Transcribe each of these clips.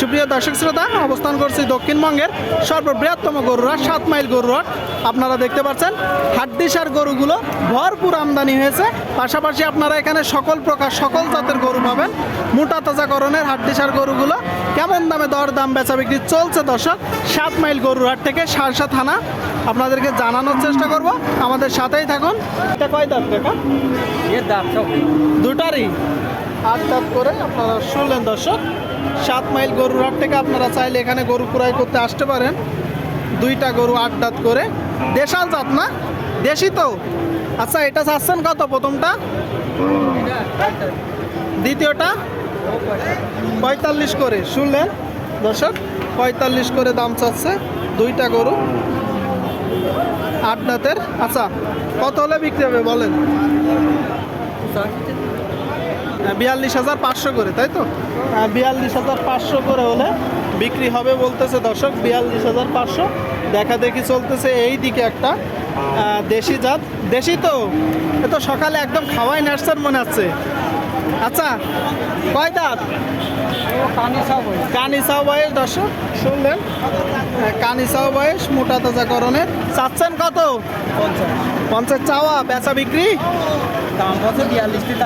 সুপ্রিয় দর্শক শ্রোতা অবস্থান করছি দক্ষিণবঙ্গের সর্ববৃহত্তম গরুরা সাত মাইল গরু গরুরাট আপনারা দেখতে পাচ্ছেন হাড্ডিসার গরুগুলো ভরপুর আমদানি হয়েছে। পাশাপাশি আপনারা এখানে সকল প্রকার সকল জাতের গরু পাবেন। মোটা তাজাকরণের হাড্ডিসার গরুগুলো কেমন দামে দর দাম বেচা বিক্রি চলছে দর্শক সাত মাইল গরু গরুরহাট থেকে সারসা থানা। আপনাদেরকে জানানোর চেষ্টা করব। আমাদের সাথেই থাকুন। এটা কয় দাঁত দেখা এর দাম সব। দুটারই? আট দাঁত করে আপনারা শুনলেন দর্শক, সাত মাইল গরুর হাট থেকে আপনারা চাইলে এখানে গরু ক্রয় করতে আসতে পারেন। দুইটা গরু আট করে। দেশাল জাত না? দেশি তো। আচ্ছা এটা চাচ্ছেন কত প্রথমটা? দ্বিতীয়টা? পঁয়তাল্লিশ করে। শুনলেন দর্শক, পঁয়তাল্লিশ করে দাম চাচ্ছে দুইটা গরু। আট দাঁতের আচ্ছা কত হলে বিক্রি হবে বলেন? বিয়াল্লিশ হাজার পাঁচশো করে, তাই তো? বিয়াল্লিশ হাজার পাঁচশো করে হলে বিক্রি হবে বলতেছে দর্শক, বিয়াল্লিশ হাজার পাঁচশো। দেখা দেখি চলতেছে এই দিকে একটা দেশি জাত। দেশি তো, এ তো সকালে একদম খাওয়াই নার্সার মনে হচ্ছে। আচ্ছা কয় দাঁত? কানিসাও বয়স, দর্শক, শুনলেন? কানিসাও বয়স, মোটা তাজাকরণের চাচ্ছেন কত? পঞ্চাশ চাওয়া, বেচা বিক্রি?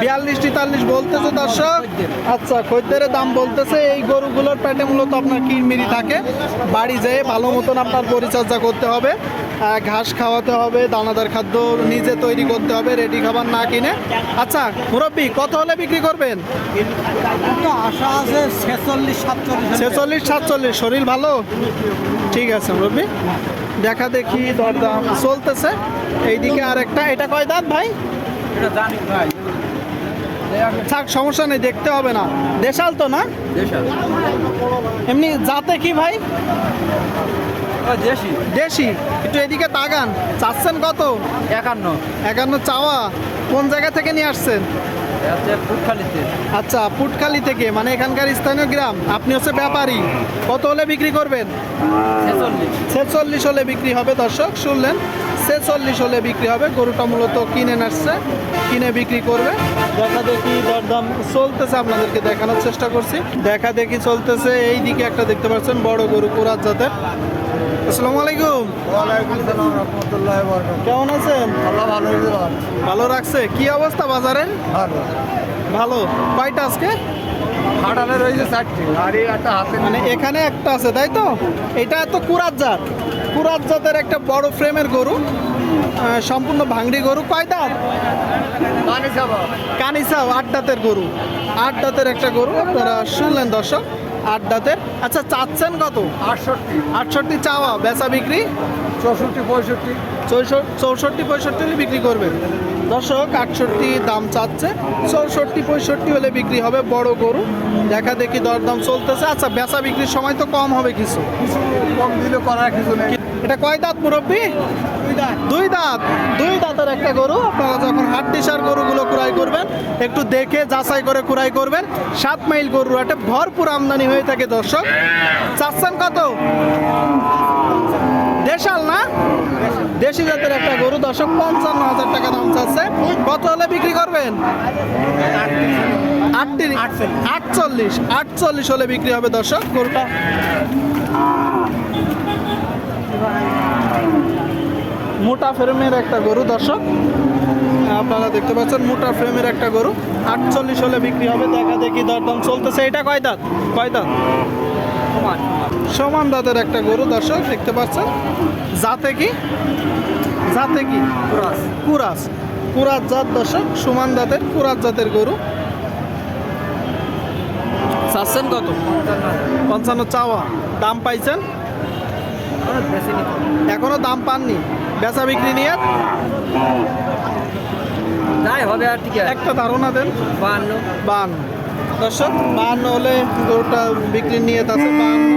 বিয়াল্লিশ তেতাল্লিশ বলতেছে দর্শক। আচ্ছা খদ্দের দাম বলতেছে এই গরুগুলোর পেটে মূলত আপনার কিরমিরি থাকে। বাড়ি যেয়ে ভালো মতন আপনার পরিচর্যা করতে হবে ঘাস খাওয়াতে হবে দানাদার খাদ্য নিজে তৈরি করতে হবে রেডি খাবার না কিনে। আচ্ছা মুরব্বী কত হলে বিক্রি করবেন? আশা আছে ছেচল্লিশ সাতচল্লিশ শরীর ভালো? ঠিক আছে মুরব্বী। দেখা দেখি দরদাম চলতেছে। এইদিকে আর একটা এটা কয় দাঁত ভাই? এটা জানি। ভাই থাক সমস্যা নেই দেখতে হবে না। দেশাল তো না? এমনি যাতে কি ভাই? দেশি। দেশি। একটু এদিকে তাকান। চাচ্ছেন কত? একান্ন। একান্ন চাওয়া। কোন জায়গা থেকে নিয়ে আসছেন? আচ্ছা পুটখালি থেকে মানে এখানকার স্থানীয় গ্রাম। আপনি হচ্ছে ব্যাপারী। কত হলে বিক্রি করবেন? ছেচল্লিশ হলে বিক্রি হবে দর্শক শুনলেন। ছেচল্লিশ হলে বিক্রি হবে। গরুটা মূলত কিনে নাসছে কিনে বিক্রি করবে। দেখা দেখি দরদাম চলতেছে আপনাদেরকে দেখানোর চেষ্টা করছি। দেখা দেখি চলতেছে এই দিকে একটা দেখতে পাচ্ছেন বড় গরু কোরাত জাতের। আসসালামু আলাইকুম। কেমন আছেন? ভালো রাখছে। কি অবস্থা বাজারে ভালো। কয়টা আজকে? রয়েছে চারটি। একটা হাতে মানে এখানে একটা আছে তাই তো? এটা তো কুরাত জাত। কুরাত জাতের একটা বড় ফ্রেমের গরু সম্পূর্ণ ভাঙড়ি গরু। কয় দাঁত? কানিসাও আট দাঁতের গরু। আট দাঁতের একটা গরু আপনারা শুনলেন দর্শক আট দাঁতের। আচ্ছা চাচ্ছেন কত? আটষট্টি। আটষট্টি চাওয়া বেচা বিক্রি? চৌষট্টি পঁয়ষট্টি। চৌষট্টি চৌষট্টি পঁয়ষট্টি হলে বিক্রি করবেন। দর্শক আটষট্টি দাম চাচ্ছে। চৌষট্টি পঁয়ষট্টি হলে বিক্রি হবে বড় গরু। দেখা দেখি দরদাম চলতেছে। আচ্ছা বেচা বিক্রির সময় তো কম হবে কিছু। কিছু কম দিলে করার কিছু নেই। এটা কয় দাঁত মুরব্বী? দুই দাঁত। দুই দাঁতের একটা গরু। আপনারা যখন হাট দিশার গরুগুলো ক্রয় করবেন একটু দেখে যাচাই করে ক্রয় করবেন। সাত মাইল গরু হাটে ভরপুর আমদানি হয়ে থাকে দর্শক। চাচ্ছেন কত? দেশাল না? দেশি জাতের একটা গরু। দর্শক পঞ্চান্ন হাজার টাকা দাম চাচ্ছে। কত হলে বিক্রি করবেন? আটচল্লিশ। আটচল্লিশ হলে বিক্রি হবে দর্শক। গরুটা মোটা ফ্রেমের একটা গরু দর্শক। আপনারা দেখতে পাচ্ছেন মোটা ফ্রেমের একটা গরু। আটচল্লিশ হলে বিক্রি হবে। দেখা দেখি দরদাম চলতেছে। এটা কয় দাঁত? কয় দাঁত? সমান। দাঁতের একটা গরু দর্শক দেখতে পাচ্ছেন? জাতে কি? জাতে কি? কুরাস। কুরাস। জাত দর্শক সমান দাঁতের কুরাস জাতের গরু। চাচ্ছেন কত? পঞ্চান্ন চাওয়া। দাম পাইছেন? এখনও দাম পাননি। বেচা বিক্রি নিয়ে? যাই হবে আর ঠিক আছে। একটা ধারণা দেন। বান্ন বান দর্শক বান্ন হলে গরুটা বিক্রি নিয়ে আছে বান্ন